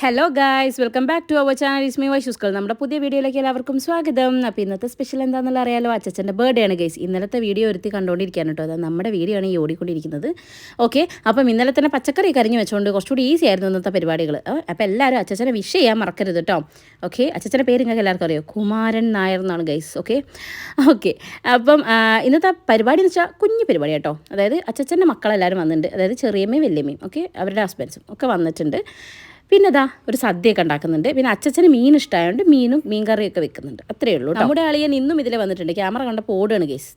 Hello guys welcome back to our channel is is me വൈഷുസ്കൾ നമ്മുടെ പുതിയ വീഡിയോയിലേക്ക് എല്ലാവർക്കും സ്വാഗതം. അപ്പോൾ ഇന്നത്തെ സ്പെഷ്യൽ എന്താണെന്നുള്ള അറിയാലോ? അച്ഛന്റെ ബർത്ത്ഡേ ആണ് ഗൈസ് ഇന്നലത്തെ വീഡിയോ ഒരുത്തി കണ്ടുകൊണ്ടിരിക്കുകയാണ് കേട്ടോ. അത് നമ്മുടെ വീഡിയോ ആണ് ഈ ഓടിക്കൊണ്ടിരിക്കുന്നത്. ഓക്കെ അപ്പം ഇന്നലെ തന്നെ പച്ചക്കറി കരിഞ്ഞു വെച്ചുകൊണ്ട് കുറച്ചുകൂടി ഈസി ആയിരുന്നു ഇന്നത്തെ പരിപാടികൾ അപ്പോൾ എല്ലാവരും അച്ഛനെ വിഷ് ചെയ്യാൻ മറക്കരുത് കേട്ടോ. ഓക്കെ അച്ഛന്റെ പേര് നിങ്ങൾക്ക് എല്ലാവർക്കും അറിയോ? കുമാരൻ നായർ എന്നാണ് ഗൈസ് ഓക്കെ ഓക്കെ അപ്പം ഇന്നത്തെ പരിപാടി എന്ന് വെച്ചാൽ കുഞ്ഞു പരിപാടി കേട്ടോ. അതായത് അച്ഛന്റെ മക്കളെല്ലാവരും വന്നിട്ടുണ്ട്. അതായത് ചെറിയമ്മയും വലിയമ്മയും. ഓക്കെ അവരുടെ ഹസ്ബൻഡ്സും ഒക്കെ വന്നിട്ടുണ്ട്. പിന്നെ ഇതാ ഒരു സദ്യയൊക്കെ ഉണ്ടാക്കുന്നുണ്ട്. പിന്നെ അച്ഛന് മീൻ ഇഷ്ടമായതുകൊണ്ട് മീനും മീൻ കറിയൊക്കെ വെക്കുന്നുണ്ട്. അത്രേ ഉള്ളൂ ട്ടോ. നമ്മുടെ അളിയൻ ഇന്നും ഇതിൽ വന്നിട്ടുണ്ട്. ക്യാമറ കണ്ടപ്പോൾ ഓടുകയാണ് കേസ്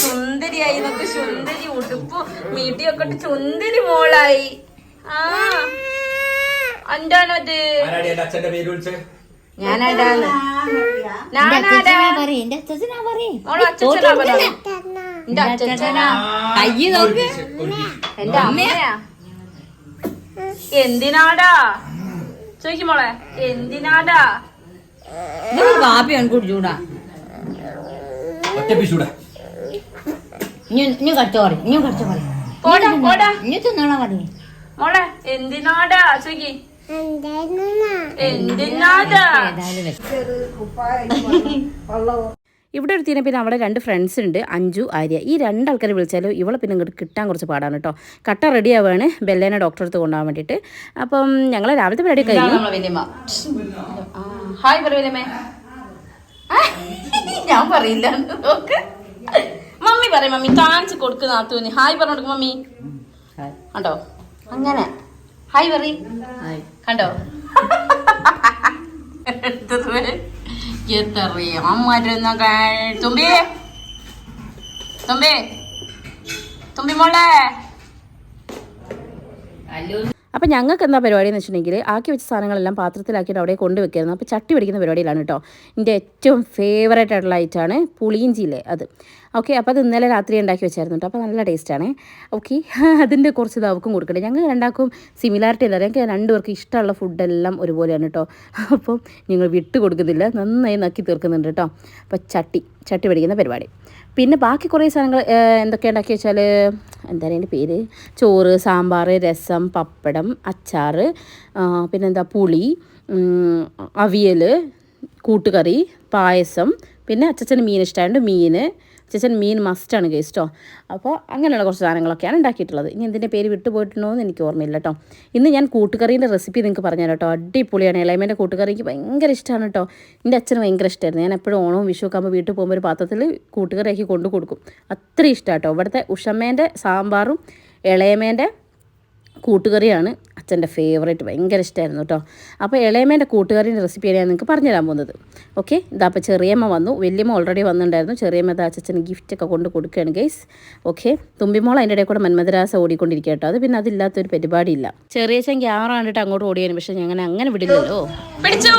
സുന്ദരിയായി സുന്ദരി ഉടുപ്പ് മീട്ടിയൊക്കെ സുന്ദരി മോളായി. ആ. എന്താണത് അച്ഛന്റെ പേര് എന്റെ അമ്മയാ. എന്തിനാടാ? ചോദിക്കും മോളെ എന്തിനാടാ? കാപ്പി കുടിച്ചൂടാ. ഒറ്റ പിശൂടെ ഇനി ഇനി കടിച്ചോ പറയും ഇനി കടിച്ചോ പറയും. പോടാ പോടാ. ഇനി തിന്നോളാ പറയും. മോളെ എന്തിനാടാ? ചോദിക്കി. എന്തിനാടാ? ഏതായാലും ഇവിടെ ഒരു തീരെ പിന്നെ അവിടെ രണ്ട് ഫ്രണ്ട്സ് ഉണ്ട് അഞ്ചു ആര്യ. ഈ രണ്ടാൾക്കാരെ വിളിച്ചാലും ഇവളെ പിന്നെ ഇങ്ങോട്ട് കിട്ടാൻ കുറച്ച് പാടാണ് കേട്ടോ കട്ട റെഡി ആവുകയാണ് ബെല്ലേനെ ഡോക്ടർ അടുത്ത് കൊണ്ടുപോകാൻ വേണ്ടിയിട്ട്. അപ്പം ഞങ്ങൾ രാവിലത്തെ പരിപാടി കഴിഞ്ഞു. ഹായ് പറ ഞാൻ പറയില്ല. നോക്ക് മമ്മി പറയും മമ്മി കാണിച്ച് കൊടുക്കുന്ന നാത്തൂന്. ഹായ് പറഞ്ഞു കൊടുക്കും മമ്മി. കണ്ടോ? അങ്ങനെ. ഹായ് പറ. കണ്ടോ? എടുത്തത് വരെ. എത്രയാ മരുന്നുകൾ. തുമ്പി. തുമ്പി. തുമ്പി മോളെ. അപ്പം ഞങ്ങൾക്ക് എന്താ പരിപാടി എന്ന് വെച്ചിട്ടുണ്ടെങ്കിൽ ആക്കി വെച്ച സാധനങ്ങളെല്ലാം പാത്രത്തിലാക്കിയിട്ട് അവിടെ കൊണ്ടുവെക്കായിരുന്നു. അപ്പോൾ ചട്ടി പിടിക്കുന്ന പരിപാടിയിലാണ് കേട്ടോ. എന്റെ ഏറ്റവും ഫേവറേറ്റ് ആയിട്ടുള്ള ഐറ്റമാണ് പുളിയിഞ്ചിയിലെ അത്. ഓക്കെ അപ്പോൾ അത് ഇന്നലെ രാത്രി ഉണ്ടാക്കി വെച്ചായിരുന്നു കേട്ടോ. അപ്പോൾ നല്ല ടേസ്റ്റാണ് ഓക്കെ അതിന്റെ കുറച്ച് ഇത് അവക്കും കൊടുക്കണ്ടേ. ഞങ്ങൾ രണ്ടാക്കും സിമിലാരിറ്റി അല്ല. ഞങ്ങൾക്ക് രണ്ടുപേർക്ക് ഇഷ്ടമുള്ള ഫുഡെല്ലാം ഒരുപോലെയാണ് കേട്ടോ. അപ്പം നിങ്ങൾ വിട്ട് കൊടുക്കുന്നില്ല നന്നായി നക്കി തീർക്കുന്നുണ്ട് കേട്ടോ. അപ്പോൾ ചട്ടി ചട്ടി പിടിക്കുന്ന പരിപാടി. പിന്നെ ബാക്കി കുറേ സാധനങ്ങൾ എന്തൊക്കെ ഉണ്ടാക്കി വെച്ചാൽ എന്താണ് അതിന്റെ പേര്? ചോറ് സാമ്പാർ രസം പപ്പടം അച്ചാർ പിന്നെന്താ പുളി അവിയൽ കൂട്ടുകറി പായസം പിന്നെ അച്ചച്ചന് മീൻ ഇഷ്ടമായതുകൊണ്ട് മീൻ അച്ചച്ചൻ മീൻ മസ്റ്റാണ് കേട്ടോ അപ്പോൾ അങ്ങനെയുള്ള കുറച്ച് സാധനങ്ങളൊക്കെയാണ് ഉണ്ടാക്കിയിട്ടുള്ളത്. ഇനി എന്തിന്റെ പേര് വിട്ടുപോയിട്ടുണ്ടോ എന്ന് എനിക്ക് ഓർമ്മയില്ല കേട്ടോ ഇന്ന് ഞാൻ കൂട്ടുകറീന്റെ റെസിപ്പി നിങ്ങൾക്ക് പറഞ്ഞുതരാം കേട്ടോ അടിപൊളിയാണ്. ഇളയമേന്റെ കൂട്ടുകറിക്ക് ഭയങ്കര ഇഷ്ടമാണ് കേട്ടോ എന്റെ അച്ഛന് ഭയങ്കര ഇഷ്ടമായിരുന്നു ഞാൻ എപ്പോഴും ഓണവും വിഷു ഒക്കെ ആകുമ്പോൾ വീട്ടിൽ പോകുമ്പോൾ ഒരു പാത്രത്തിൽ കൂട്ടുകറിയാക്കി കൊണ്ടു കൊടുക്കും അത്രയും ഇഷ്ടമാണ് കേട്ടോ ഇവിടുത്തെ ഉഷമ്മേന്റെ സാമ്പാറും ഇളയമേന്റെ കൂട്ടുകറിയാണ് അച്ഛന്റെ ഫേവറേറ്റ് ഭയങ്കര ഇഷ്ടമായിരുന്നു കേട്ടോ അപ്പോൾ ഇളയമേന്റെ കൂട്ടുകറിന്റെ റെസിപ്പിയാണ് ഞാൻ നിങ്ങൾക്ക് പറഞ്ഞുതരാൻ പോകുന്നത്. ഓക്കെ ഇതാ അപ്പോൾ ചെറിയമ്മ വന്നു. വലിയമ്മ ഓൾറെഡി വന്നിട്ടുണ്ടായിരുന്നു. ചെറിയമ്മ ഇതാ അച്ഛന് ഗിഫ്റ്റൊക്കെ കൊണ്ട് കൊടുക്കുകയാണ് ഗൈസ് ഓക്കെ തുമ്പിമോൾ അതിന്റെ ഇടയിൽ കൂടെ മന്മദരാസ ഓടിക്കൊണ്ടിരിക്കുക കേട്ടോ അത് പിന്നെ അതില്ലാത്തൊരു പരിപാടിയില്ല. ചെറിയച്ഛൻ ക്യാമറ കണ്ടിട്ട് അങ്ങോട്ട് ഓടിയാണ് പക്ഷേ ഞങ്ങൾ അങ്ങനെ വിടില്ലല്ലോ. പിടിച്ചു?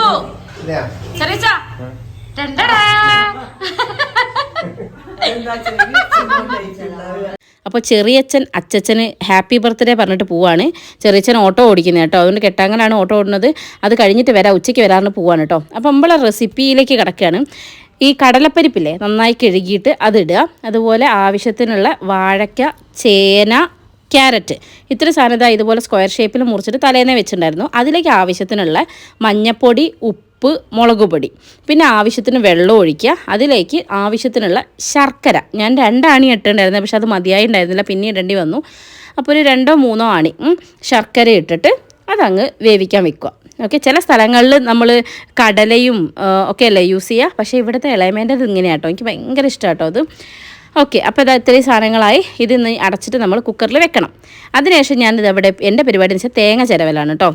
അപ്പോൾ ചെറിയച്ഛൻ അച്ചച്ചന് ഹാപ്പി ബർത്ത്ഡേ പറഞ്ഞിട്ട് പോവാണ്. ചെറിയച്ഛൻ ഓട്ടോ ഓടിക്കുന്നത് കേട്ടോ. അതുകൊണ്ട് കെട്ടാങ്ങനാണ് ഓട്ടോ ഓടുന്നത്. അത് കഴിഞ്ഞിട്ട് വരാം ഉച്ചയ്ക്ക് വരാറിന് പോവാണ് കേട്ടോ. അപ്പോൾ നമ്മളെ റെസിപ്പിയിലേക്ക് കിടക്കുകയാണ് ഈ കടലപ്പരിപ്പില്ലേ നന്നായി കഴുകിയിട്ട് അതിടുക. അതുപോലെ ആവശ്യത്തിനുള്ള വാഴക്ക ചേന ക്യാരറ്റ്. ഇത്ര സാധനം ഇതുപോലെ സ്ക്വയർ ഷേപ്പിൽ മുറിച്ചിട്ട് തലേന്നേ വെച്ചിട്ടുണ്ടായിരുന്നു. അതിലേക്ക് ആവശ്യത്തിനുള്ള മഞ്ഞപ്പൊടി ഉപ്പ് മുളക് പൊടി. പിന്നെ ആവശ്യത്തിന് വെള്ളം ഒഴിക്കുക. അതിലേക്ക് ആവശ്യത്തിനുള്ള ശർക്കര. ഞാൻ രണ്ടാണി ഇട്ടുണ്ടായിരുന്നു പക്ഷെ അത് മതിയായി ഉണ്ടായിരുന്നില്ല. പിന്നെ ഇടേണ്ടി വന്നു. അപ്പോൾ ഒരു രണ്ടോ മൂന്നോ ആണി ശർക്കര ഇട്ടിട്ട് അതങ്ങ് വേവിക്കാൻ വെക്കുക. ഓക്കെ ചില സ്ഥലങ്ങളിൽ നമ്മൾ കടലയും ഒക്കെ അല്ലേ യൂസ് ചെയ്യുക. പക്ഷേ ഇവിടുത്തെ ഇളയമേന്റെത് ഇങ്ങനെയാട്ടോ. എനിക്ക് ഭയങ്കര ഇഷ്ടമാട്ടോ അത്. ഓക്കെ അപ്പോൾ ഇത് ഇത്രയും സാധനങ്ങളായി. ഇത് ഇന്ന് അടച്ചിട്ട് നമ്മൾ കുക്കറിൽ വെക്കണം. അതിനുശേഷം ഞാനിത് അവിടെ എന്റെ പരിപാടി എന്ന് വെച്ചാൽ തേങ്ങ ചിരവലാണ് കേട്ടോ.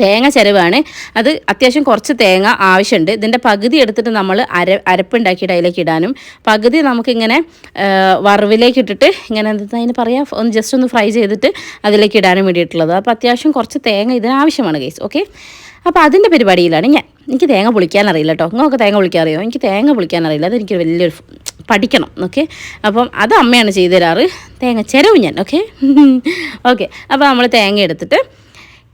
തേങ്ങ ചിരവാണ്. അത് അത്യാവശ്യം കുറച്ച് തേങ്ങ ആവശ്യമുണ്ട് ഇതിന്റെ പകുതി എടുത്തിട്ട് നമ്മൾ അര അരപ്പുണ്ടാക്കിയിട്ട് അതിലേക്ക് ഇടാനും. പകുതി നമുക്കിങ്ങനെ വറവിലേക്ക് ഇട്ടിട്ട് ഇങ്ങനെ എന്താ അതിന് പറയാം ഒന്ന് ജസ്റ്റ് ഒന്ന് ഫ്രൈ ചെയ്തിട്ട് അതിലേക്ക് ഇടാനും വേണ്ടിയിട്ടുള്ളത്. അപ്പോൾ അത്യാവശ്യം കുറച്ച് തേങ്ങ ഇതിന് ആവശ്യമാണ് ഗൈസ് ഓക്കെ അപ്പോൾ അതിന്റെ പരിപാടിയിലാണ് ഞാൻ. എനിക്ക് തേങ്ങ പൊളിക്കാൻ അറിയില്ല കേട്ടോ നിങ്ങൾക്ക് തേങ്ങ പൊളിക്കാൻ അറിയോ? എനിക്ക് തേങ്ങ പൊളിക്കാൻ അറിയില്ല. അതെനിക്ക് വലിയൊരു പഠിക്കണം. ഓക്കെ അപ്പം അത് അമ്മയാണ് ചെയ്തു തരാറ്. തേങ്ങ ചിരവും ഞാൻ. ഓക്കെ ഓക്കെ അപ്പോൾ നമ്മൾ തേങ്ങ എടുത്തിട്ട്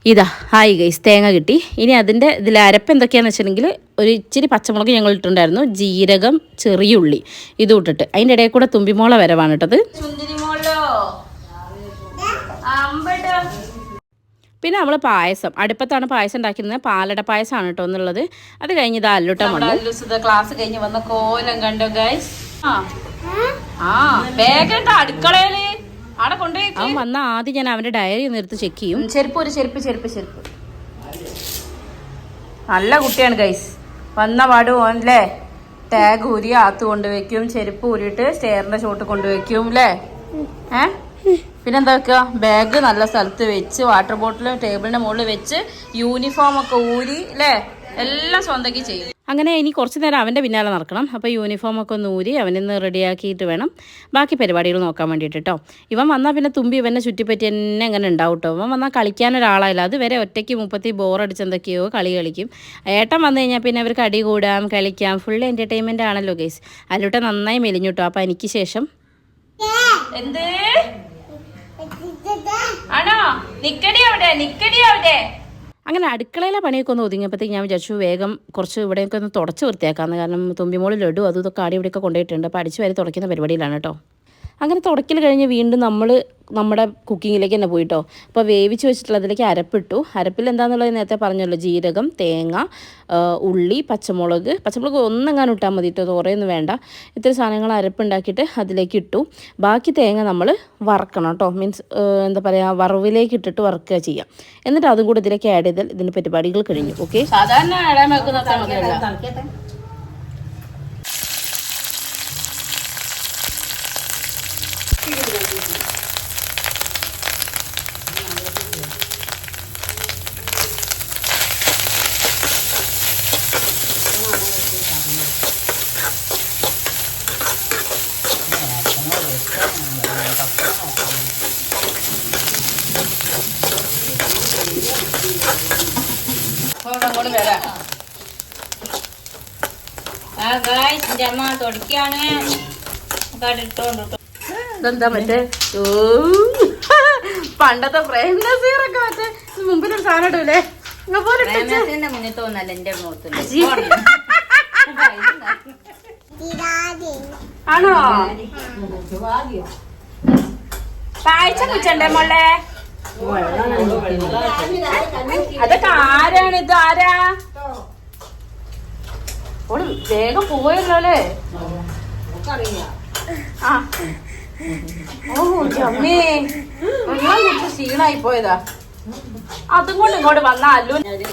ഇതാ ഹായ് ഗൈസ് തേങ്ങ കിട്ടി. ഇനി അതിന്റെ ഇതിൽ അരപ്പ് എന്തൊക്കെയാണെന്ന് വെച്ചിട്ടുണ്ടെങ്കിൽ ഒരു ഇച്ചിരി പച്ചമുളക് ഞങ്ങൾ ഇട്ടിട്ടുണ്ടായിരുന്നു. ജീരകം ചെറിയുള്ളി ഇത് ഇട്ടിട്ട്. അതിന്റെ ഇടയിൽ കൂടെ തുമ്പിമോള വരവാണ് അമ്പട. പിന്നെ നമ്മൾ പായസം. അടുപ്പത്താണ് പായസം ഉണ്ടാക്കിയിരുന്നത്. പാലട പായസമാണ് കേട്ടോ എന്നുള്ളത്. അത് കഴിഞ്ഞ് ഇത് അല്ലുട്ടം വന്നു. ക്ലാസ് കഴിഞ്ഞ് വന്ന കോലം കണ്ടോ ഗൈസ് ആ. ആ. വേഗം അടുക്കളയിൽ അവിടെ കൊണ്ടുപോയി അവൻ വന്ന ആദ്യം ഞാൻ അവന്റെ ഡയറി ഒന്ന് എടുത്ത് ചെക്ക് ചെയ്യും. ചെരുപ്പ് ഒരു ചെരുപ്പ് ചെരുപ്പ് ചെരുപ്പ്. നല്ല കുട്ടിയാണ് ഗൈസ് വന്ന പാട് ഓനല്ലേ ടാഗ് ഊരി ആത്ത് കൊണ്ടുവയ്ക്കും ചെരുപ്പ് ഊരിയിട്ട് സ്റ്റെയറിന്റെ ചോട്ട് കൊണ്ടുവയ്ക്കും അല്ലേ ഏ? പിന്നെന്താ വെക്കുക? ബാഗ് നല്ല സ്ഥലത്ത് വെച്ച് വാട്ടർ ബോട്ടിലും ടേബിളിന്റെ മുകളിൽ വെച്ച് യൂണിഫോം ഒക്കെ ഊരി അല്ലേ എല്ലാം സ്വന്തക്ക് ചെയ്യും. അങ്ങനെ ഇനി കുറച്ച് നേരം അവന്റെ പിന്നാലെ നടക്കണം. അപ്പോൾ യൂണിഫോമൊക്കെ ഒന്ന് ഊരി അവനിന്ന് റെഡിയാക്കിയിട്ട് വേണം. ബാക്കി പരിപാടികൾ നോക്കാൻ വേണ്ടിയിട്ട് കേട്ടോ ഇവൻ വന്നാൽ പിന്നെ തുമ്പി ഇവനെ ചുറ്റിപ്പറ്റി തന്നെ അങ്ങനെ ഉണ്ടാവും കേട്ടോ ഇവൻ വന്നാൽ കളിക്കാൻ ഒരാളായില്ല. അതുവരെ ഒറ്റയ്ക്ക് മുപ്പത്തി ബോറടിച്ച് എന്തൊക്കെയോ കളി കളിക്കും. ഏട്ടൻ വന്നു കഴിഞ്ഞാൽ പിന്നെ അവർക്ക് അടി കൂടാം കളിക്കാം. ഫുൾ എന്റർടൈൻമെന്റ് ആണല്ലോ ഗേസ് അതിലൂടെ നന്നായി മെലിഞ്ഞു കേട്ടോ അപ്പോൾ എനിക്ക് ശേഷം എന്ത്? ആണോ? നിക്കടി അവിടെ നിക്കടി അവിടെ. അങ്ങനെ അടുക്കളയിലെ പണിയൊക്കെ ഒന്ന് ഒതുങ്ങിയപ്പോഴത്തേക്ക് ഞാൻ വിചാരിച്ചു വേഗം കുറച്ച് ഇവിടെയൊക്കെ ഒന്ന് തുടച്ച് വൃത്തിയാക്കാമെന്ന്. കാരണം തുമ്പിമോളിൽ ലഡു അതും ഇതൊക്കെ ആടി ഇവിടെയൊക്കെ കൊണ്ടുപോയിട്ടുണ്ട്. അപ്പോൾ അടിച്ചു വരി തുടയ്ക്കുന്ന പരിപാടിയിലാണ് കേട്ടോ. അങ്ങനെ തുടക്കൽ കഴിഞ്ഞ് വീണ്ടും നമ്മൾ നമ്മുടെ കുക്കിങ്ങിലേക്ക് തന്നെ പോയിട്ടോ. അപ്പോൾ വേവിച്ച് വെച്ചിട്ടുള്ള അതിലേക്ക് അരപ്പിട്ടു. അരപ്പിൽ എന്താണെന്നുള്ളത് നേരത്തെ പറഞ്ഞല്ലോ ജീരകം തേങ്ങ ഉള്ളി പച്ചമുളക്. പച്ചമുളക് ഒന്നെങ്ങാനും ഇട്ടാൽ മതി കേട്ടോ തോറയൊന്നും വേണ്ട. ഇത്ര സാധനങ്ങൾ അരപ്പുണ്ടാക്കിയിട്ട് അതിലേക്ക് ഇട്ടു. ബാക്കി തേങ്ങ നമ്മൾ വറക്കണം കേട്ടോ മീൻസ് എന്താ പറയുക വറവിലേക്ക് ഇട്ടിട്ട് വറക്കുക ചെയ്യാം. എന്നിട്ട് അതും കൂടി ഇതിലേക്ക് ആഡ് ചെയ്താൽ ഇതിന്റെ പരിപാടികൾ കഴിഞ്ഞു. ഓക്കെ സാധാരണ അങ്ങോട്ട് വരാം ആ ഗായ്സ് എന്റെ അമ്മ തുടക്കാണ് കണ്ടിട്ടോണ്ട് ഇതെന്താ മറ്റേ ഓ പണ്ടത്തെ പ്രേം നസീറൊക്കെ മറ്റേ മുമ്പിലൊരു സാധനം ഇടൂലേ മുന്നിൽ തോന്നല്ല എന്റെ മുഖത്ത്. ആണോ? കാഴ്ച കുച്ചണ്ടേ മോളെ? അതൊക്കെ ആരാണ് ഇത്? ആരാ? ഓൾ വേഗം പോയല്ലോ അല്ലേ? ആ. ഓ ജമ്മേ. ക്ഷീണായി പോയതാ? അതും കൊണ്ട് ഇങ്ങോട്ട് വന്നാലും അല്ലു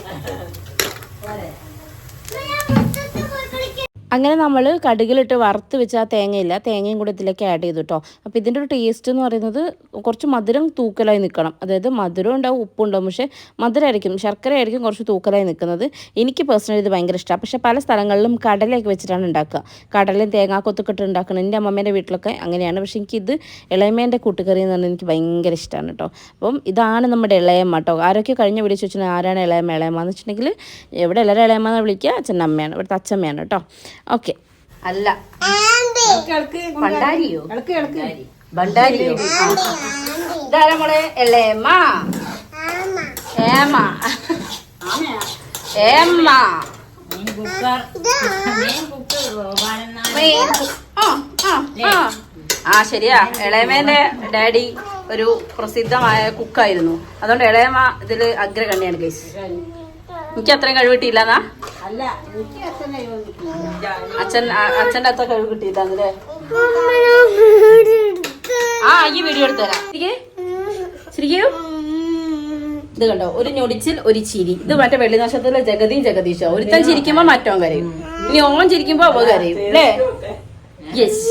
അങ്ങനെ നമ്മൾ കടുകിലിട്ട് വറുത്ത് വെച്ച ആ തേങ്ങയില്ല. തേങ്ങയും കൂടി ഇതിലേക്ക് ആഡ് ചെയ്തു കേട്ടോ അപ്പോൾ ഇതിന്റെ ഒരു ടേസ്റ്റ് എന്ന് പറയുന്നത് കുറച്ച് മധുരം തൂക്കലായി നിൽക്കണം അതായത് മധുരം ഉണ്ടാവും ഉപ്പും ഉണ്ടാവും. പക്ഷേ മധുരമായിരിക്കും ശർക്കര ആയിരിക്കും കുറച്ച് തൂക്കലായി നിൽക്കുന്നത് എനിക്ക് പേഴ്സണലി ഇത് ഭയങ്കര ഇഷ്ടമാണ് പക്ഷേ പല സ്ഥലങ്ങളിലും കടലയൊക്കെ വെച്ചിട്ടാണ് ഉണ്ടാക്കുക. കടലയും തേങ്ങാക്കൊത്തൊക്കെ ഇട്ട് ഉണ്ടാക്കണം. എന്റെ അമ്മമ്മേന്റെ വീട്ടിലൊക്കെ അങ്ങനെയാണ്. പക്ഷേ എനിക്കിത് ഇളയമേന്റെ കൂട്ടുകറി എന്ന് പറഞ്ഞാൽ എനിക്ക് ഭയങ്കര ഇഷ്ടമാണ് കേട്ടോ അപ്പം ഇതാണ് നമ്മുടെ ഇളയമ്മ കേട്ടോ ആരൊക്കെ കഴിഞ്ഞ വിളിച്ച് വെച്ചാൽ ആരാണ് ഇളയമ്മ? ഇളയമ്മ? എന്ന് വെച്ചിട്ടുണ്ടെങ്കിൽ എവിടെ എല്ലാവരും ഇളയമ്മ എന്ന് വിളിക്കുക അച്ഛൻ അമ്മയാണ്. ഇവിടുത്തെ അച്ഛമ്മയാണ് കേട്ടോ ഓക്കെ. അല്ല. ഭണ്ടാരിയോ ഭണ്ടാരിയോ ഇതാരാ മോളെ? ഏമ്മ ആ, ശരിയാ. ഇളയമേന്റെ ഡാഡി ഒരു പ്രസിദ്ധമായ കുക്കായിരുന്നു. അതുകൊണ്ട് ഇളയമ്മ ഇതിൽ അഗ്രഗണ്യാണ് ഗൈസ്. എനിക്ക് അത്രയും കഴിവ് കിട്ടിയില്ലെന്നാ അച്ഛൻ അച്ഛന്റെ അത്ര കഴിവ് കിട്ടിയില്ലേ ആ ഈ വീഡിയോ എടുത്തു തരാം. ശരിക്കേ? ശരിക്കൂ ഇത് കണ്ടോ? ഒരു ഞൊടിച്ചിൽ ഒരു ചിരി. ഇത് മറ്റേ വെള്ളി നക്ഷത്രത്തിലെ ജഗതിയും ജഗദീശോ. ഒരുത്തൻ ചിരിക്കുമ്പോ മറ്റോൻ കരയും. ഇനി ഓൻ ചിരിക്കുമ്പോ അവ കരയും അല്ലേ? യെസ്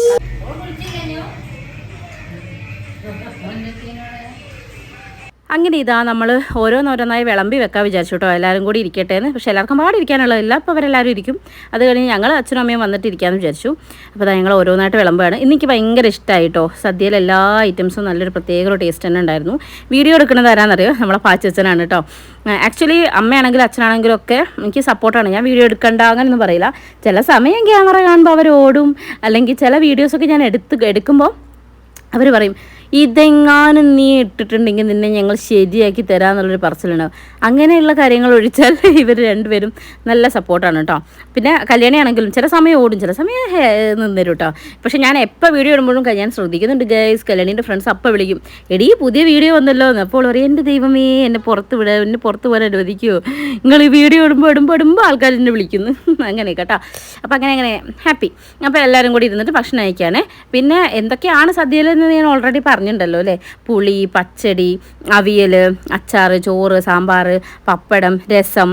അങ്ങനെ ഇതാ നമ്മൾ ഓരോന്നോരോന്നായി വിളമ്പി വെക്കാൻ വിചാരിച്ചു കേട്ടോ എല്ലാവരും കൂടി ഇരിക്കട്ടെ എന്ന് പക്ഷേ എല്ലാവർക്കും പാടിരിക്കാനുള്ളതില്ല. അപ്പോൾ അവരെല്ലാവരും ഇരിക്കും. അത് കഴിഞ്ഞ് ഞങ്ങൾ അച്ഛനും അമ്മയും വന്നിട്ട് ഇരിക്കാമെന്ന് വിചാരിച്ചു. അപ്പോൾ അതാ ഞങ്ങൾ ഓരോന്നായിട്ട് വിളമ്പാണ് എനിക്ക് ഭയങ്കര ഇഷ്ടമായി കേട്ടോ സദ്യയിൽ എല്ലാ ഐറ്റംസും നല്ലൊരു പ്രത്യേക ഒരു ടേസ്റ്റ് തന്നെ ഉണ്ടായിരുന്നു. വീഡിയോ എടുക്കുന്നത് ആരാന്നറിയോ? നമ്മളെ പാച്ചച്ഛനാണ് കേട്ടോ ആക്ച്വലി അമ്മയാണെങ്കിലും അച്ഛനാണെങ്കിലും ഒക്കെ എനിക്ക് സപ്പോർട്ടാണ് ഞാൻ വീഡിയോ എടുക്കണ്ട അങ്ങനെയൊന്നും പറയില്ല. ചില സമയം ക്യാമറ കാണുമ്പോൾ അവർ ഓടും അല്ലെങ്കിൽ ചില വീഡിയോസൊക്കെ ഞാൻ എടുത്ത് എടുക്കുമ്പോൾ അവർ പറയും ഇതെങ്ങാനും നീ ഇട്ടിട്ടുണ്ടെങ്കിൽ നിന്നെ ഞങ്ങൾ ശരിയാക്കി തരാമെന്നുള്ളൊരു പറച്ചിലുണ്ടാവും. അങ്ങനെയുള്ള കാര്യങ്ങൾ ഒഴിച്ചാൽ ഇവർ രണ്ടുപേരും നല്ല സപ്പോർട്ടാണ് കേട്ടോ. പിന്നെ കല്യാണിയാണെങ്കിലും ചില സമയം ഓടും ചില സമയം നിന്നു കേട്ടോ. പക്ഷേ ഞാൻ എപ്പോൾ വീഡിയോ ഇടുമ്പോഴും ഞാൻ ശ്രദ്ധിക്കുന്നുണ്ട് ഗൈസ് കല്യാണിന്റെ ഫ്രണ്ട്സ് അപ്പം വിളിക്കും. എടി പുതിയ വീഡിയോ വന്നല്ലോ. എന്ന് അപ്പോൾ പറയും എന്റെ ദൈവമേ എന്നെ പുറത്ത് വിട എന്നെ പുറത്ത് പോകാൻ അനുവദിക്കുമോ നിങ്ങൾ ഈ വീഡിയോ ഇടുമ്പോൾ ഇടുമ്പോൾ ഇടുമ്പോൾ ആൾക്കാർ എന്നെ വിളിക്കുന്നു. അങ്ങനെ കേട്ടോ. അപ്പോൾ അങ്ങനെ അങ്ങനെ ഹാപ്പി അപ്പോൾ എല്ലാവരും കൂടി ഇരുന്നിട്ട് ഭക്ഷണം അയക്കാനേ പിന്നെ എന്തൊക്കെയാണ് സദ്യയിലെന്ന് ഞാൻ ഓൾറെഡി പറഞ്ഞിട്ടുണ്ടല്ലോ അല്ലേ? പുളി പച്ചടി അവിയൽ അച്ചാർ ചോറ് സാമ്പാർ പപ്പടം രസം.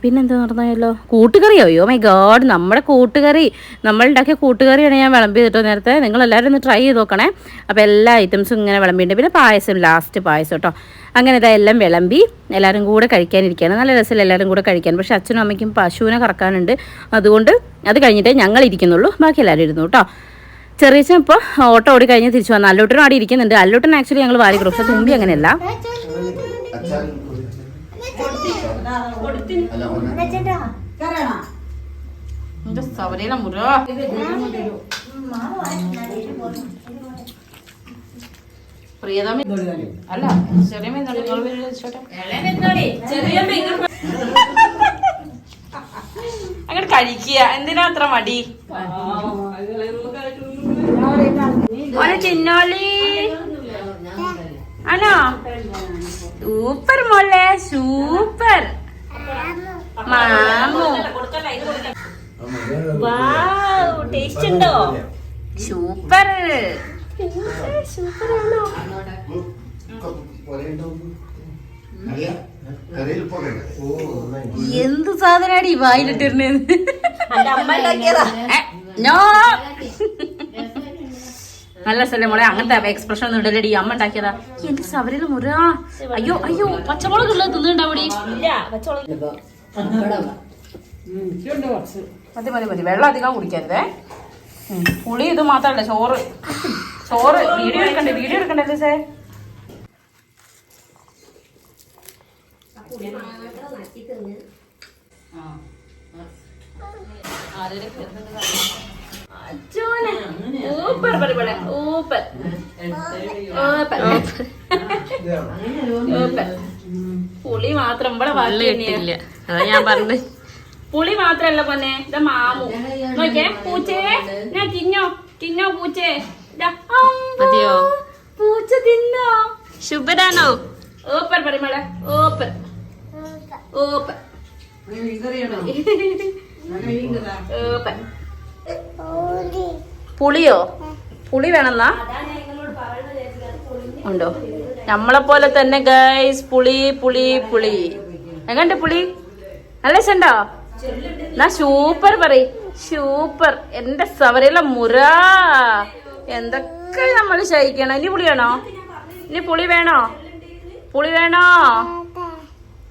പിന്നെന്താ പറഞ്ഞാലോ കൂട്ടുകറിയോ അയ്യോ മൈ ഗാഡ് നമ്മുടെ കൂട്ടുകറി. നമ്മൾ ഉണ്ടാക്കിയ കൂട്ടുകറിയാണ് ഞാൻ വിളമ്പി ചെയ്തിട്ടോ നേരത്തെ. നിങ്ങളെല്ലാവരും ഒന്ന് ട്രൈ ചെയ്ത് നോക്കണേ. അപ്പോൾ എല്ലാ ഐറ്റംസും ഇങ്ങനെ വിളമ്പിയിട്ടുണ്ട്. പിന്നെ പായസം ലാസ്റ്റ് പായസം കേട്ടോ. അങ്ങനെ ഇതാ എല്ലാം വിളമ്പി. എല്ലാവരും കൂടെ കഴിക്കാനിരിക്കുകയാണ്. നല്ല രസമില്ല എല്ലാവരും കൂടെ കഴിക്കാൻ? പക്ഷേ അച്ഛനും അമ്മയ്ക്കും പശുവിനെ കറക്കാനുണ്ട്. അതുകൊണ്ട് അത് കഴിഞ്ഞിട്ടേ ഞങ്ങൾ ഇരിക്കുന്നുള്ളൂ ബാക്കി എല്ലാവരും ഇരുന്നു കേട്ടോ ചെറിയച്ഛൻ ഇപ്പോൾ ഓട്ടോ ഓടി കഴിഞ്ഞ് തിരിച്ചു വന്നു. അല്ലൂട്ടനും അവിടെ ഇരിക്കുന്നുണ്ട്. അല്ലൂട്ടൻ ആക്ച്വലി ഞങ്ങൾ വാരി കൊടുക്കും പക്ഷെ തുമ്പി അങ്ങനെയല്ല. അങ്ങനെ കഴിക്കുക. എന്തിനാ അത്ര മടി? മോനെ ചിന്നോളി ആണോ സൂപ്പർ മോളെ സൂപ്പർ മാമു ടേസ്റ്റ് ഉണ്ടോ? സൂപ്പർ എന്ത് സാധനാടി ഈ വായിലിട്ടിരുന്നേന്ന് നോ. നല്ല സ്ഥലം മോളെ. അങ്ങനത്തെ എക്സ്പ്രഷൻ ഒന്നും ഇടലടി അമ്മ ഉണ്ടാക്കിയതാ. എന്റെ സവരിൽ മുറ? അയ്യോ അയ്യോ പച്ചമുളക്. ഉള്ളത് തിന്നുണ്ടാവടി മതി മതി മതി. വെള്ളം അധികം കുടിക്കരുതേ. പുളി ഇത് മാത്രല്ല ചോറ്. ചോറ്. വീഡിയോ എടുക്കണ്ടേ വീഡിയോ എടുക്കണ്ടേ സേ ഊപ്പർ പരിപാടി ഊപ്പർ ഊപ്പർ ഊപ്പർ പുളി മാത്രം ഇവിടെ വാക്കില്ല അതാ ഞാൻ പറഞ്ഞത്. പുളി മാത്രല്ല പൊന്നെ. ഇതാ മാമു. നോക്കേ പൂച്ചേ. ഞാൻ തിന്നോ തിന്നോ പൂച്ചേ. ദാ, അമ്പോ. മതിയോ? പൂച്ച തിന്നോ. ശുഭരാണോ? ഓപ്പർ പരിമള ഓപ്പർ ഓപ്പർ ഓപ്പർ പുളിയോ? പുളി വേണമെന്നാ? ഉണ്ടോ? നമ്മളെ പോലെ തന്നെ ഗൈസ് പുളി പുളി പുളി. എങ്ങണ്ട് പുളി? നല്ല രസമുണ്ടോ? എന്നാ സൂപ്പർ പറ സൂപ്പർ എന്റെ സവരയില മുര എന്തൊക്കെ നമ്മൾ ശയിക്കണം. ഇനി പുളി വേണോ? ഇനി പുളി വേണോ? പുളി വേണോ?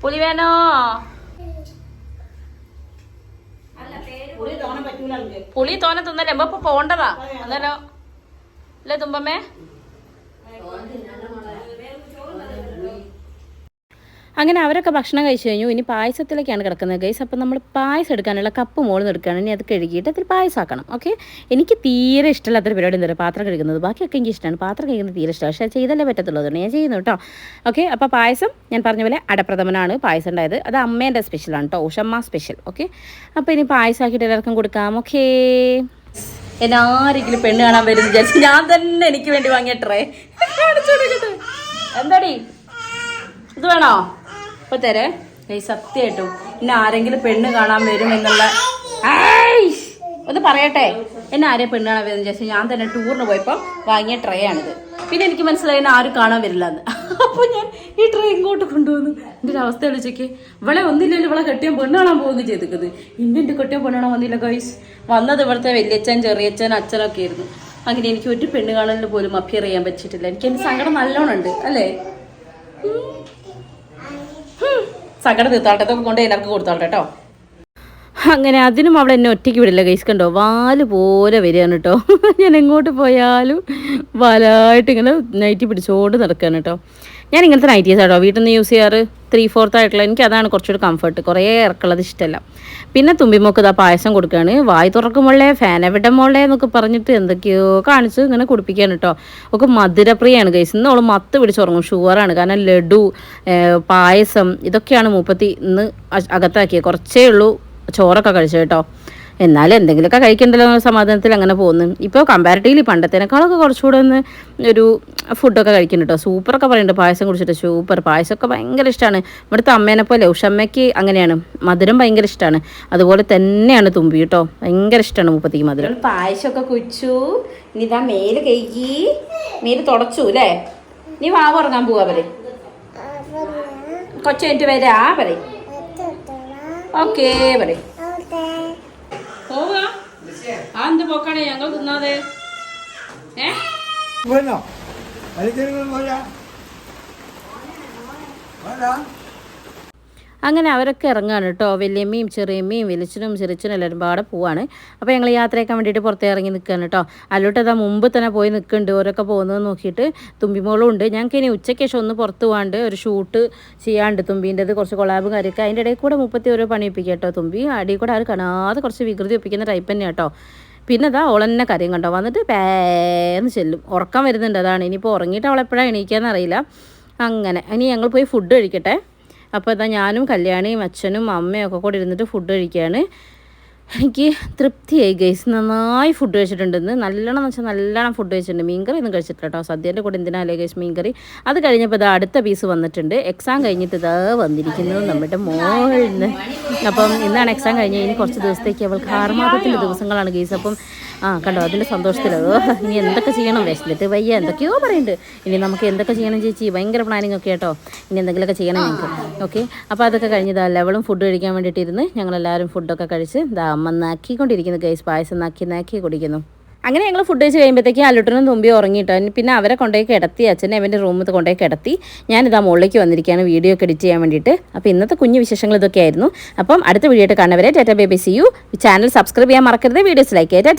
പുളി വേണോ? പുളി തോനെ തിന്നല്ലേ? ഇപ്പൊ പോണ്ടതാ. അന്നേരം അല്ലേ തുമ്പമ്മേ? അങ്ങനെ അവരൊക്കെ ഭക്ഷണം കഴിച്ചു കഴിഞ്ഞു. ഇനി പായസത്തിലേക്കാണ് കിടക്കുന്നത്. ഗൈസ് അപ്പം നമ്മൾ പായസം എടുക്കാനുള്ള കപ്പ് മോളിൽ നിന്ന് എടുക്കുകയാണ്. ഇനി അത് കഴുകിയിട്ട് അതിൽ പായസമാക്കണം ഓക്കെ? എനിക്ക് തീരെ ഇഷ്ടമില്ലാത്തൊരു പരിപാടി എന്താ പാത്രം കഴുകുന്നത്. ബാക്കിയൊക്കെ എനിക്ക് ഇഷ്ടമാണ്. പാത്രം കഴുകുന്നത് തീരെ ഇഷ്ടമാണ് പക്ഷേ ചെയ്തല്ലേ പറ്റത്തുള്ളൂ. അതുകൊണ്ട് ഞാൻ ചെയ്യുന്നു കേട്ടോ. ഓക്കെ? അപ്പോൾ പായസം ഞാൻ പറഞ്ഞ പോലെ അടപ്രഥമനാണ് പായസം ഉണ്ടായത്. അത് അമ്മേന്റെ സ്പെഷ്യലാണ് കേട്ടോ. Ushamma special okay? അപ്പോൾ ഇനി പായസമാക്കിയിട്ട് എല്ലാവർക്കും കൊടുക്കാം. ഓക്കേ? എന്നെ ആരെങ്കിലും പെണ്ണ് കാണാൻ വരും വിചാരിച്ചു ഞാൻ തന്നെ എനിക്ക് വേണ്ടി വാങ്ങിയ ട്രേ എന്താടി? ഇത് വേണോ? ഇപ്പൊ തരേ സത്യമായിട്ടും എന്നെ ആരെങ്കിലും പെണ്ണ് കാണാൻ വരും എന്നുള്ള! ഒന്ന് പറയട്ടെ എന്നെ ആരെ പെണ്ണ് കാണാൻ വരുന്ന വിചാരിച്ചു ഞാൻ തന്നെ ടൂറിന് പോയപ്പോൾ വാങ്ങിയ ട്രേ ആണിത്. പിന്നെ എനിക്ക് മനസ്സിലായി എന്നെ ആരും കാണാൻ വരില്ല എന്ന് അപ്പൊ ഞാൻ ഈ ട്രേ ഇങ്ങോട്ട് കൊണ്ടുവന്നു. എന്റെ ഒരു അവസ്ഥ വിളിച്ചേക്ക് ഇവളെ ഒന്നില്ലല്ലോ ഇവളെ കെട്ടിയാൻ പെണ്ണ് കാണാൻ പോകുന്നു ചെയ്തിക്കുന്നത് എന്റെ കെട്ടിയാൻ പെണ്ണ് കാണാൻ വന്നില്ല ഗൈസ് വന്നത് ഇവിടുത്തെ വലിയച്ഛൻ ചെറിയച്ഛൻ അച്ഛനൊക്കെ ആയിരുന്നു. അങ്ങനെ എനിക്ക് ഒരു പെണ്ണ് കാണലിന് പോലും അപ്പിയർ ചെയ്യാൻ പറ്റിയിട്ടില്ല. എനിക്ക് എന്റെ സങ്കടം നല്ലോണം ഉണ്ട് അല്ലേ സങ്കടം തീർത്താട്ടത്തൊക്കെ കൊണ്ട് എല്ലാവർക്കും കൊടുത്താളട്ടെ കേട്ടോ അങ്ങനെ അതിനും അവിടെ എന്നെ ഒറ്റയ്ക്ക് വിടില്ല ഗൈസ് കണ്ടോ വാൽ പോലെ വരികയാണ് കേട്ടോ ഞാൻ എങ്ങോട്ട് പോയാലും വാലായിട്ട് ഇങ്ങനെ നൈറ്റി പിടിച്ചോണ്ട് നടക്കുകയാണ് കേട്ടോ ഞാൻ ഇങ്ങനത്തെ നൈറ്റീസ് കേട്ടോ വീട്ടിൽ നിന്ന് യൂസ് ചെയ്യാറ്? ത്രീ ഫോർത്ത് ആയിട്ടുള്ള എനിക്ക് അതാണ് കുറച്ചുകൂടി കംഫർട്ട് കുറേ ഇറക്കുള്ളത് ഇഷ്ടമല്ല. പിന്നെ തുമ്പിമോക്ക് ഇതാ പായസം കൊടുക്കുകയാണ്. വായി ഫാൻ എവിടെ മോളെ എന്നൊക്കെ പറഞ്ഞിട്ട് എന്തൊക്കെയോ കാണിച്ച് ഇങ്ങനെ കുടിപ്പിക്കുകയാണ് കേട്ടോ ഒക്കെ മധുരപ്രിയാണ് ഗൈസ് ഇന്ന് അവൾ മത്ത് പിടിച്ചുറങ്ങും ഷുഗറാണ് കാരണം ലഡു പായസം ഇതൊക്കെയാണ് മൂപ്പത്തി ഇന്ന് അകത്താക്കിയത് കുറച്ചേ ഉള്ളൂ ചോറൊക്കെ കഴിച്ചു കേട്ടോ എന്നാലും എന്തെങ്കിലുമൊക്കെ കഴിക്കണ്ടല്ലോ സമാധാനത്തിൽ അങ്ങനെ പോകുന്നു. ഇപ്പോൾ കമ്പാരിറ്റീവ്ലി പണ്ടത്തേനേക്കാളൊക്കെ കുറച്ചുകൂടെ ഒന്ന് ഒരു ഫുഡൊക്കെ കഴിക്കുന്നുണ്ട് കേട്ടോ സൂപ്പറൊക്കെ പറയുന്നുണ്ട് പായസം കുടിച്ചിട്ട് സൂപ്പർ പായസമൊക്കെ ഭയങ്കര ഇഷ്ടമാണ് ഇവിടുത്തെ അമ്മേനെ പോലെ ഉഷമ്മയ്ക്ക് അങ്ങനെയാണ്. മധുരം ഭയങ്കര ഇഷ്ടമാണ് അതുപോലെ തന്നെയാണ് തുമ്പി കേട്ടോ ഭയങ്കര ഇഷ്ടമാണ് മുപ്പത്തിക്ക് മധുരം. പായസമൊക്കെ കുച്ചു ഇനി ഇതാ മേൽ കഴുകി. മേൽ തുടച്ചു അല്ലേ? നീ വാവ് ഉറങ്ങാൻ പോവാ പറയും. കൊച്ചു കഴിഞ്ഞിട്ട് വരാ പറയും. ഓക്കേ പറയും. പോവുക. ആ എന്ത് പോക്കാണ് ഞങ്ങൾ തിന്നാതെ. ഏ? Bueno, അങ്ങനെ അവരൊക്കെ ഇറങ്ങുകയാണ് കേട്ടോ. വലിയമ്മയും ചെറിയമ്മയും വലിച്ചനും ചെറിച്ചനും എല്ലാവരും പാടെ പോവാണ്. അപ്പോൾ ഞങ്ങൾ യാത്രയൊക്കെ വേണ്ടിയിട്ട് പുറത്തേ ഇറങ്ങി നിൽക്കുകയാണ് കേട്ടോ. അല്ലോട്ട് അതാ മുമ്പ് തന്നെ പോയി നിൽക്കുന്നുണ്ട് ഓരൊക്കെ പോകുന്നത് നോക്കിയിട്ട് തുമ്പിമോളും ഉണ്ട്. ഞങ്ങൾക്ക് ഇനി ഉച്ചയ്ക്ക് ശേഷം ഒന്ന് പുറത്ത് പോകാണ്ട് ഒരു ഷൂട്ട് ചെയ്യാണ്ട് തുമ്പീന്റെത് കുറച്ച് കൊളാബും കാര്യമൊക്കെ അതിന്റെ ഇടയിൽ കൂടെ മുപ്പത്തി ഓരോ പണിയിപ്പിക്കുക കേട്ടോ തുമ്പി. അടിയിൽ കൂടെ ആരും കാണാതെ കുറച്ച് വികൃതി ഒപ്പിക്കുന്ന ടൈപ്പ് തന്നെ കേട്ടോ. പിന്നെ അതാ ഓളെന്നെ കരയും കണ്ടോ? വന്നിട്ട് പേന്ന് ചെല്ലും. ഉറക്കം വരുന്നുണ്ട്. അതാണ്. ഇനിയിപ്പോൾ ഉറങ്ങിയിട്ട് അവളെപ്പോഴാണ് എണീക്കാന്ന് അറിയില്ല. അങ്ങനെ. ഇനി ഞങ്ങൾ പോയി ഫുഡ് കഴിക്കട്ടെ. അപ്പോൾ ഇതാ ഞാനും കല്യാണിയും അച്ഛനും അമ്മയും ഒക്കെ കൂടി ഇരുന്നിട്ട് ഫുഡ് കഴിക്കുകയാണ് എനിക്ക് തൃപ്തിയായി ഗൈസ് നന്നായി ഫുഡ് കഴിച്ചിട്ടുണ്ടെന്ന് നല്ലോണം എന്ന് വെച്ചാൽ നല്ലോണം ഫുഡ് കഴിച്ചിട്ടുണ്ട്. മീൻകറി ഒന്നും കഴിച്ചിട്ടില്ല കേട്ടോ. സദ്യേന്റെ കൂടെ എന്തിനാലേ ഗൈസ് മീൻകറി? അത് കഴിഞ്ഞപ്പോൾ ഇതാ അടുത്ത പീസ് വന്നിട്ടുണ്ട്. എക്സാം കഴിഞ്ഞിട്ട് ഇതാ വന്നിരിക്കുന്നത് നമ്മുടെ മോളിന്ന് അപ്പം ഇന്നാണ് എക്സാം കഴിഞ്ഞ് ഇനി കുറച്ച് ദിവസത്തേക്ക് അവൾക്ക് ആറുമാസത്തിന്റെ ദിവസങ്ങളാണ് ഗൈസ് അപ്പം ആ കണ്ടോ അതിന്റെ സന്തോഷത്തിലോ. ഇനി എന്തൊക്കെ ചെയ്യണം? വിശന്നിട്ട് വയ്യ എന്തൊക്കെയോ പറയുന്നുണ്ട്. ഇനി നമുക്ക് എന്തൊക്കെ ചെയ്യണം ചേച്ചി? ഭയങ്കര പ്ലാനിങ് ഒക്കെ കേട്ടോ. ഇനി എന്തെങ്കിലുമൊക്കെ ചെയ്യണം ഞങ്ങൾക്ക്. ഓക്കെ അപ്പോൾ അതൊക്കെ കഴിഞ്ഞ് ഇതാ ലെവളും ഫുഡ് കഴിക്കാൻ വേണ്ടിയിട്ട് ഇരുന്ന് ഞങ്ങളെല്ലാവരും ഫുഡൊക്കെ കഴിച്ച് ഇതാ അമ്മ നാക്കിക്കൊണ്ടിരിക്കുന്നു ഗൈസ് പായസം നാക്കി നാക്കി കുടിക്കുന്നു. അങ്ങനെ ഞങ്ങൾ ഫുഡ് കഴിച്ച് കഴിയുമ്പോഴത്തേക്ക് അലുട്ടനും തുമ്പി ഉറങ്ങിയിട്ടോ പിന്നെ അവരെ കൊണ്ടുപോയി കിടത്തി അച്ഛനെ അവന്റെ റൂമിൽ കൊണ്ടുപോയി കിടത്തി. ഞാനിതാ മുകളിലേക്ക് വന്നിരിക്കുകയാണ് വീഡിയോ ഒക്കെ എഡിറ്റ് ചെയ്യാൻ വേണ്ടിയിട്ട്. അപ്പോൾ ഇന്നത്തെ കുഞ്ഞു വിശേഷങ്ങൾ ഇതൊക്കെ ആയിരുന്നു അപ്പം അടുത്ത വീഡിയോ ആയിട്ട് കാണുന്നവരെ Tata baby see you channel subscribe ചെയ്യാൻ മറക്കരുത്. വീഡിയോസ് ലൈക്ക് ചെയ്യാം.